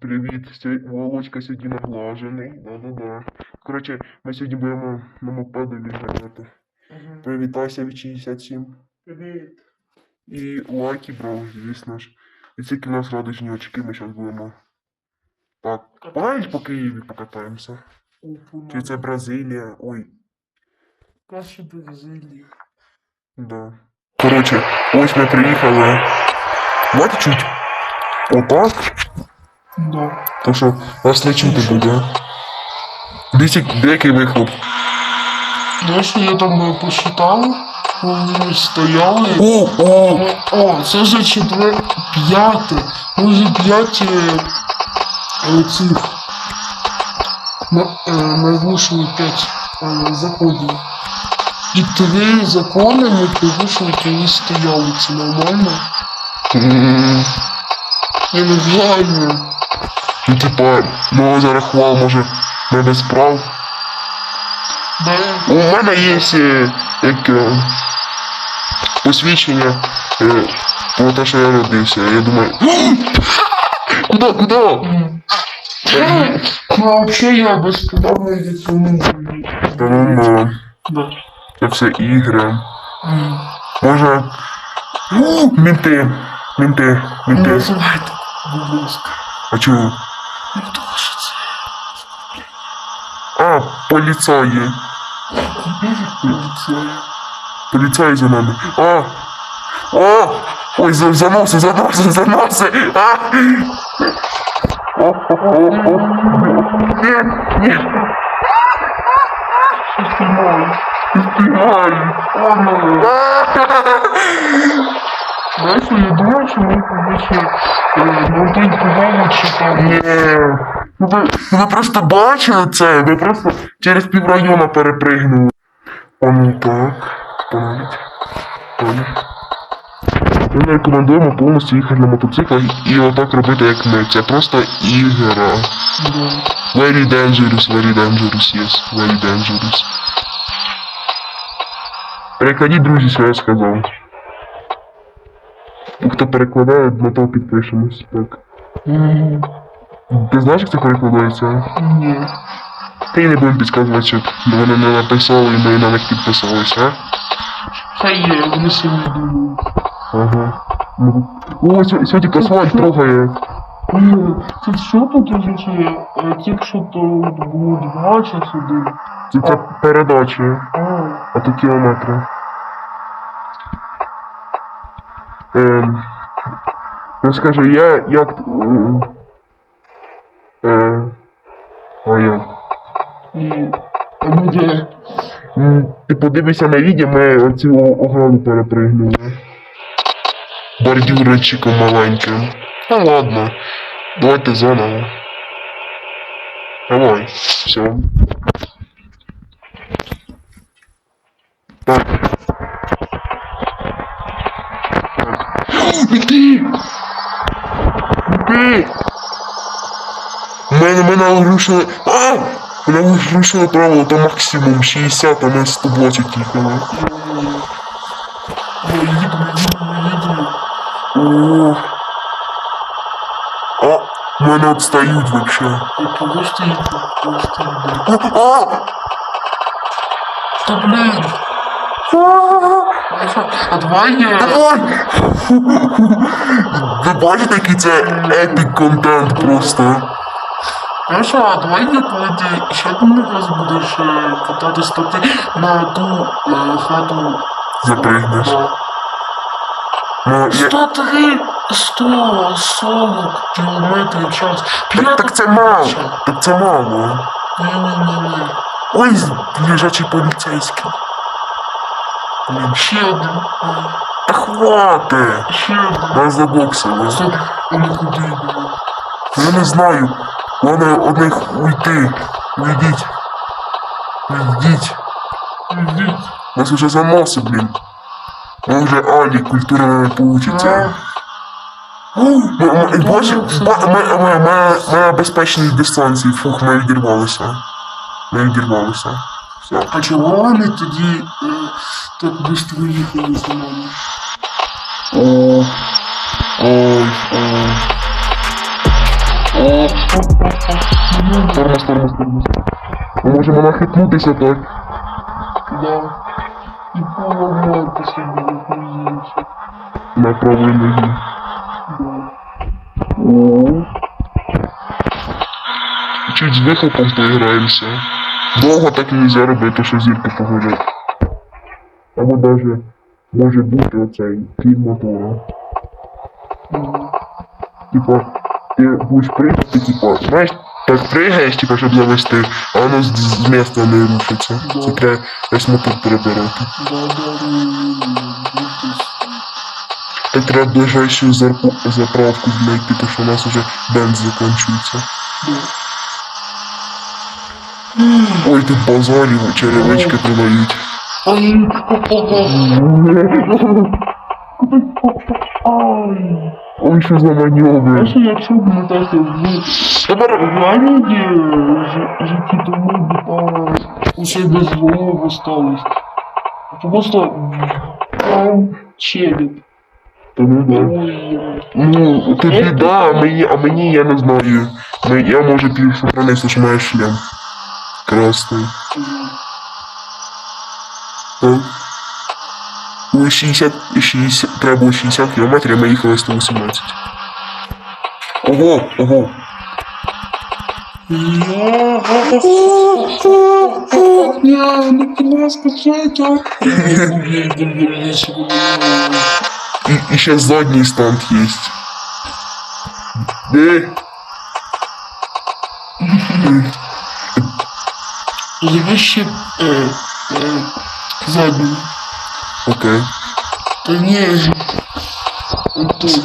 Привіт, Сьо- Володька сьогодні наглажений. Да-да-да. Коротше, ми сьогодні будемо на мопедові ганяти. Привітайся від 67. Привіт. І лайки, бро, звісно ж. І тільки в нас радужні очки, ми зараз будемо. Так, погнали по Києві покатаємося. Чи це Бразилія? Ой, Краще Бразилії. да. Коротше, ось ми приїхали. Давайте чуть. Отак. Да. То що вас не чути буде. Дивіться, деякий вихлоп. Знаєш, я там е, посчитав, вони стояли. О, о! О, о, це вже четвер... п'яте. П'ять е, е, цих на- е, нарушили п'ять законів. І три закони ми порушили, коли стояли. Це нормально? М, Я не знаю. Ну, типа, ну зарахував, може, не без прав. Да. У мене є як, е, посвідчення е, про те, що я родився. Я думаю. Куди? Ну, вообще я безподобно ну, ну, Да. це все ігри. Може. Мінти. Мінти. Мінти. А чого? Ну, тому що А, поліцаї. поліція. Поліцаї за нами. А! О! Ой, за- заноси, заноси, заноси! А! О, о, о, о. Ні, ні. Знімаю. Співай. Знаєш, я думав, що ми повинні маленьку мову читати. Ні. Ну ви, ну ви просто бачили це, ви просто через піврайона перепригнули. О, ну так. Понадіть. Понадіть. Ми не рекомендуємо повністю їхати на мотоциклах і отак робити, як ми. Просто ігра. Very dangerous, very dangerous, yes, very dangerous. Перекладіть, друзі, що я сказав. Хто перекладає, на то підпишемось. Так. М, Ти знаєш, як це перекладається? Ні. Та й не будемо підказувати, щоб вони не написали і ми на них підписалися, а? Хай є, вони самі думають. Ага. Ну, О, Сьо- Сьотік асфальт трогає. Це що тут означає? Е, Тільки що то було два часи. Це, передачі, А, а то кілометри. Ем, ну скажи, я як. Е, як? і... А ну де? Ти подивися на відео, ми оцю ограду перепригнули. Бордюрчиком маленьким. Ну ладно. Давайте заново. Давай. Все. Так. Мене рушили. А! Мене рушили правило, то максимум 60, а ми 120 їхали. О. А, мене відстають вообще. А! Та блін! А давай я... Давай! Ви бачите, який це епік контент просто. Хорошо, а давай я коли ти ще один раз будеш кататись, то на ту е, хату... Запригнеш. Да. Ну, я... 103, 140 кілометрів в час. так, так це мало. Так це мало. Ні-ні-ні. Ой, лежачий поліцейський. Блін, Ще один. Та хвати. Ще один. Нас забоксили. Стоп, вони куди йдуть? Я не знаю. Головне одних уйти. Уйдіть. Уйдіть. Йдіть. Нас уже заноси, блін. Ми вже Алі, культура не получиться. Боже, ба- ми, ми, ми, ми на безпечній дистанції, фух, ми відірвалися. Ми відірвалися. Все. А чого вони тоді е, так швидко їхали за нами? О, ой, ой. О, тормоз, тормоз, тормоз. Ми можемо нахитнутися так. Да. І поламати собі розумієш. На правій ногі. Да. Чуть з вихопом поіграємося. Довго так нельзя робити, що зірки погорять. Або даже може бути оцей кіль мотора. Мгм. Типа, ти будеш пригати, типа, знаєш, так пригаєш, типа, щоб завести, а воно з, з міста не рушиться. Да. Це треба весь мотор перебирати. Да, да, Так треба ближайшу зарпу- заправку знайти, тому що у нас уже бенз закінчується. Да. Ой, тут базарів, черевички продають. Ай, Ай. Ой, що за маневри. Знаєш, якщо б ми так Тепер Варіді житті б усе без злого осталось. Просто челік. Та ну да. Ну, тобі да, а мені, а мені я не знаю. Ми- Я можу півшу пронести, що має шлем. Красний. Так. У 60, 60, треба було 60 кілометрів, а ми їхали 118. Ого, ого. Я не кіно скачати. І, і ще задній станд є. Де? Є ще е, е, задній. Окей. Та ні, ж. Отой.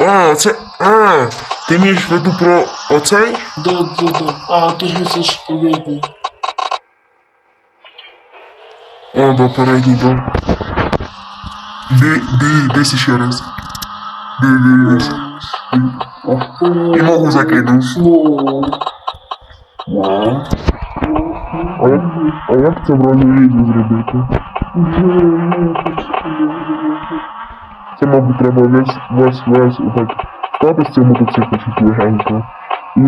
А, це. А, ти маєш в виду про оцей? Да, да, да. А, то ж це ж передній. О, да, передній, да. Ди, ди, десь ще раз. Ди, ди, десь. Ди. О, І ногу закинув. Слово. Вау. А як, а як це в ролі зробити? Це, мабуть, треба весь, весь, весь отак стати з цього мотоцикла чуть легенько. І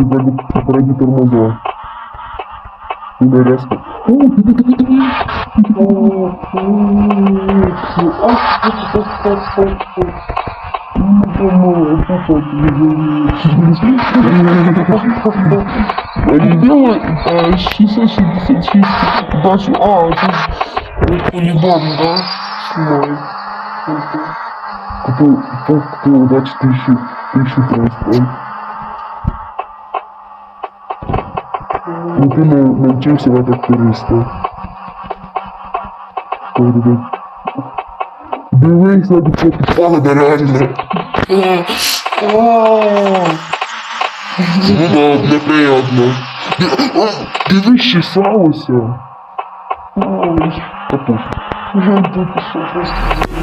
попередні тормоза. Не резко. О, диви, диви, диви. Делай а, 666. Бачу, а, да? Снимаю. Купив, купив, купив, бач, тисячу, тисячу триста. Ну ти не навчився на тракториста. Ой, диви. Дивись на це підпада реально. Ну да, неприємно. О, Дивись, що ой, Капуш. я тут що просто.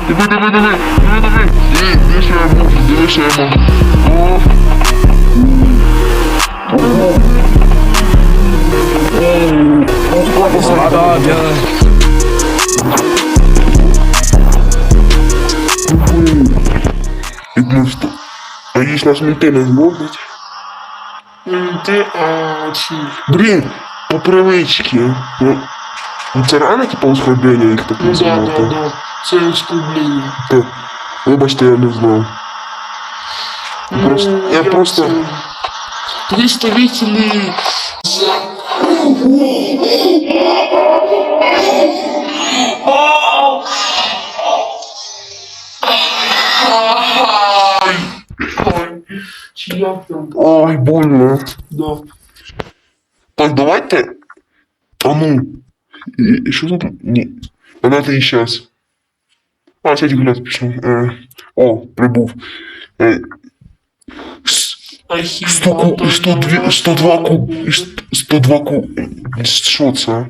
Диви, диви, диви, диви, диви. Диви, диви, що я можу, диви, що я можу. О. Ого. Іди що? А їсть нас мульти не зможуть? Е, Ти, а, чи... Блін, по привичці. Ну, ну, це рано, типу, усходення їх так Ну да, да, називати. да. Це оскорблення. Так, вибачте, я не знав. Я просто, Ну, я просто, це- там? ой, больно. Да. Так, давайте. А ну. І- і Що тут? Ні. Вона ти щас. А, сядь гуляти пішов. Е, о, прибув. Е, с- 100 ку, 102, 102 ку, 102 ку, що це?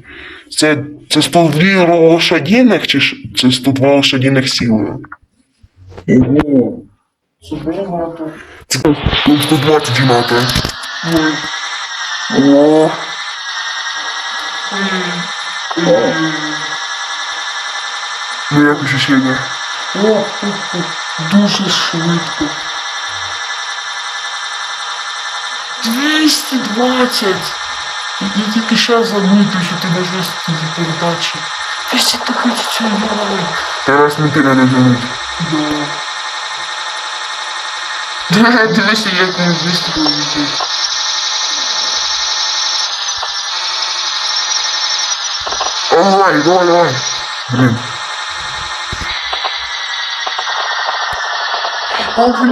Це, це 102 лошадиних чи ж? Це 102 лошадиних сили? Ого. Це багато. Це ну, 120 гнати. Ой. О, ну як ощущення? О, о, о, дуже швидко. 220. Я тільки зараз замітив, що ти на жорсткі передачі. 230 ой. Тарас не тебе не дзвонить. Да. Да, дивися, як ми швидко летить. Давай, давай, давай. Блін. А, блин,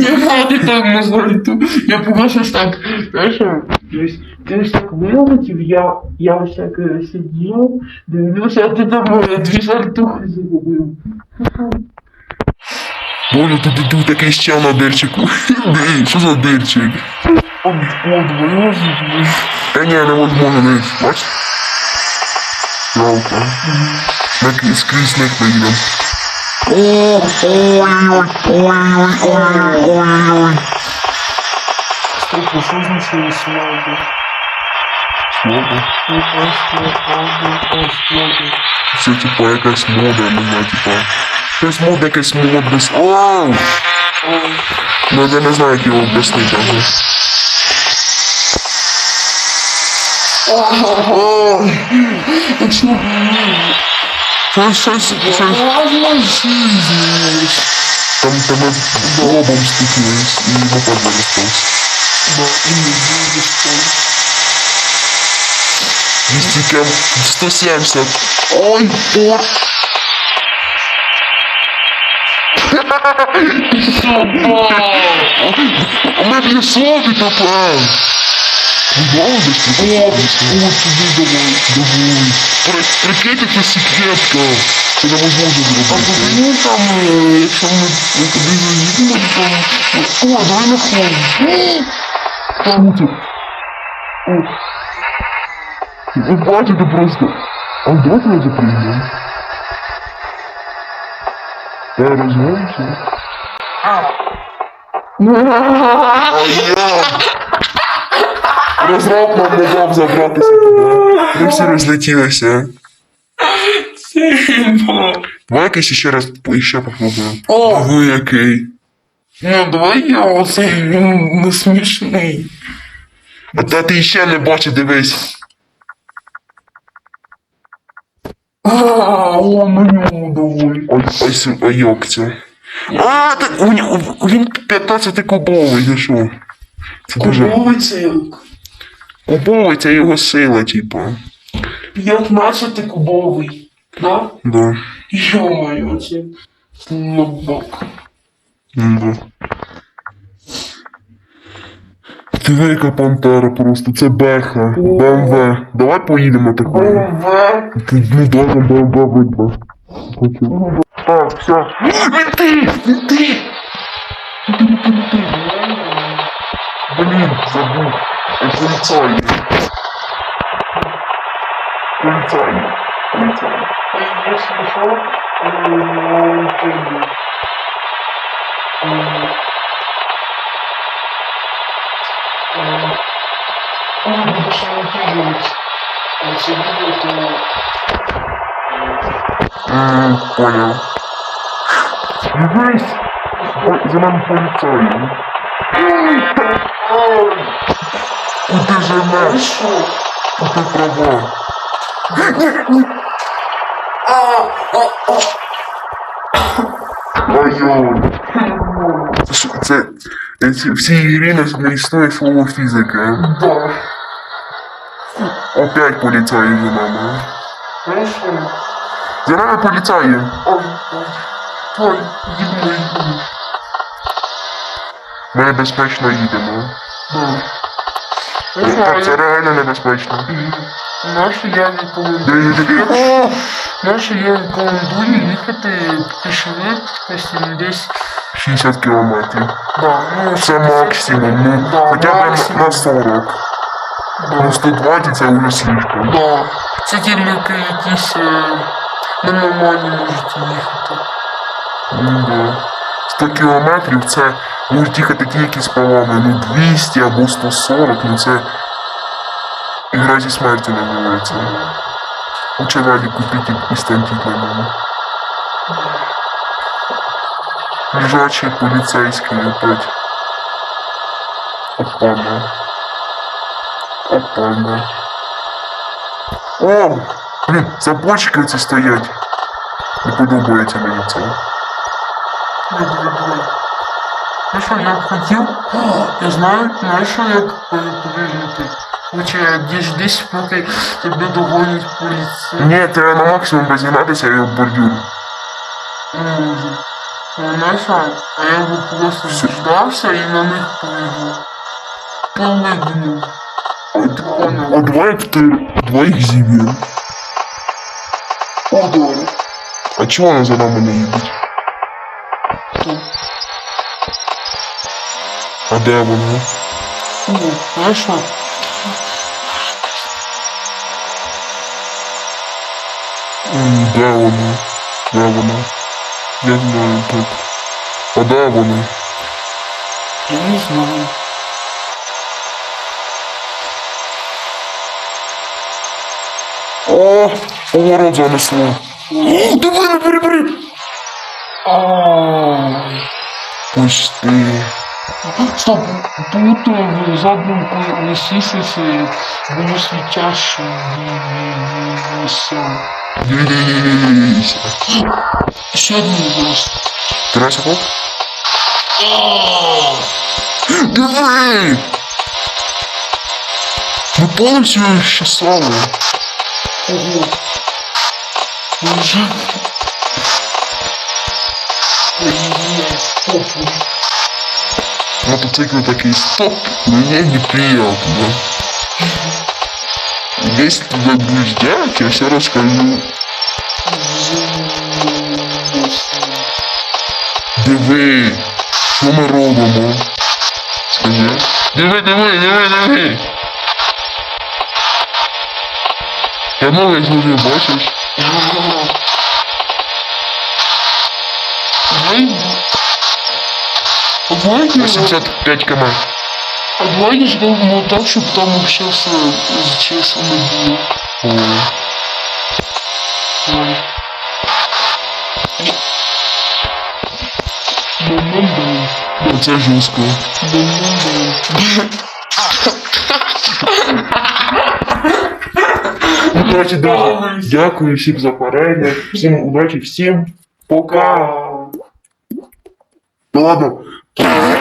Я правда так на зайту. Я побачив так, знаєш, десь, десь так вилетів, я, я так е, сидів, дивлюся, а ти там е, дві жартухи зробив. Боже, ти ти- ти такий ще на дирчику. Ди, що за дирчик? От, от, боже, Та ні, невозможно, не бач? Жалко. Ми скрізь поїдемо. О, ой-ой-ой, ой-ой-ой, ой-ой-ой, ой-ой-ой. Стоп, що значило слабо? Слабо. Слабо, опа, слабо. Це типа якась мода, мене типа. Щось мода, якась без. Оу! Ну я не знаю, як його об'яснити. Ага. Ой! Якщо б Щось, щось, щось. Ладно, жизнь. Там тебе лобом стукнулись і мотор виростовся. Да, і не будеш там. 200 км, 170. Ой, пор. А ми б не собі тепер. Молодець, ти молодець. От тобі давай. Давай. При, прикиньте, це секретка. Це невозможно А зробити. тобі там, е, якщо ми туди заїдемо, то там... О, давай на хлам. Що це? Ви бачите просто. А давайте не запрыгнемо. Я розмовився. А я! Розраб нам не дав забратися туди. Ми всі розлетілися. Давай якийсь ще раз ще попробуємо. О! Ого, який. Ну, давай я оцей, він не смішний. А та ти ще не бачиш, дивись. А, о, на ньому давай. Ось, як це? А, так, він 15 кубовий, ти що? Це дуже... Кубовий цирк. Кубовий, це його сила, типа. 15 кубовий. Да? Да. Ё-моё, це слабак. Да. Диви, яка пантера просто, це Беха, БМВ. Давай поїдемо такою. БМВ. Ну да, там БМВ видно. Так, все. Менти! Менти! Блін, забув. Е, Поліцаї. Поліцаї. Поліцаї. Если что, э, пойду. Э, э, Он будешь монтировать все видео, то М, Понял. Дивись! Ой, поліцаї. Куди женеш? что? Куди права? Ой-ой. Це Це, в цій ігрі не, існує слово фізика. Да. Опять поліцаї за нами. За нами поліцаї. Ми небезпечно їдемо. Да. Так, це реально небезпечно. Нащо я рекомендую? Нащо я рекомендую їхати по швидкості десь. 60 кілометрів. Да, ну, Це максимум, ну, Да, хоча б на- на 40. Ну, 120 це вже слишком. Да. Це тільки якісь е, ненормальні можуть їхати. Ну, да. 100 кілометрів це можуть їхати ті, які з правами, ну 200 або 140, ну це ігра зі смертю називається. Лучше раді купити і станції на ньому. Лежачий поліцейський опять. Опана. Опана. О! Блін, забочки ці стоять. Не подобається мені це. Давай, давай, давай. Ну що, я б хотів, я знаю, знаєш, що як перепригнути. Хоча десь десь поки тебе догонять поліція. Ні, треба на максимум розігнатися і об бордюр. Не можу. Ну, знаєш, що, а я би просто зждався і на них пригнув. Полигнув. Ти поняв? А давай ти двоїх зіб'ємо. О, добре. А чого вони за нами не їдуть? А де вони? О, знаєш що? М, Де вони? Де вони? Я знаю так. А де вони? Я не знаю. О, поворот занесло. О, диви, не перебери! Ай. Пусти. Стоп, тут в задньому колесі щось було світяще. Все. Дивись. Ще один раз. Тридцять секунд. Диви! Ми повністю щасали. Ого. Лежи. Ой, ні, стоп. Мотоцикл такий стоп, мне неприятно. Если вы будешь делать, я все расскажу. Диви, що ми робимо? Скажи. Диви, диви, диви, диви. Я новий зловив, бачиш? Давайте, 85 км. а давайте зробимо так, щоб там вообще все чесно було. О, Давай. Бам-бам-бам. Оце жорстко. Бам-бам-бам. Ну, коротше, да. Дякую всім за перегляд. Всім удачі, всім пока. Ну ладно. Yeah.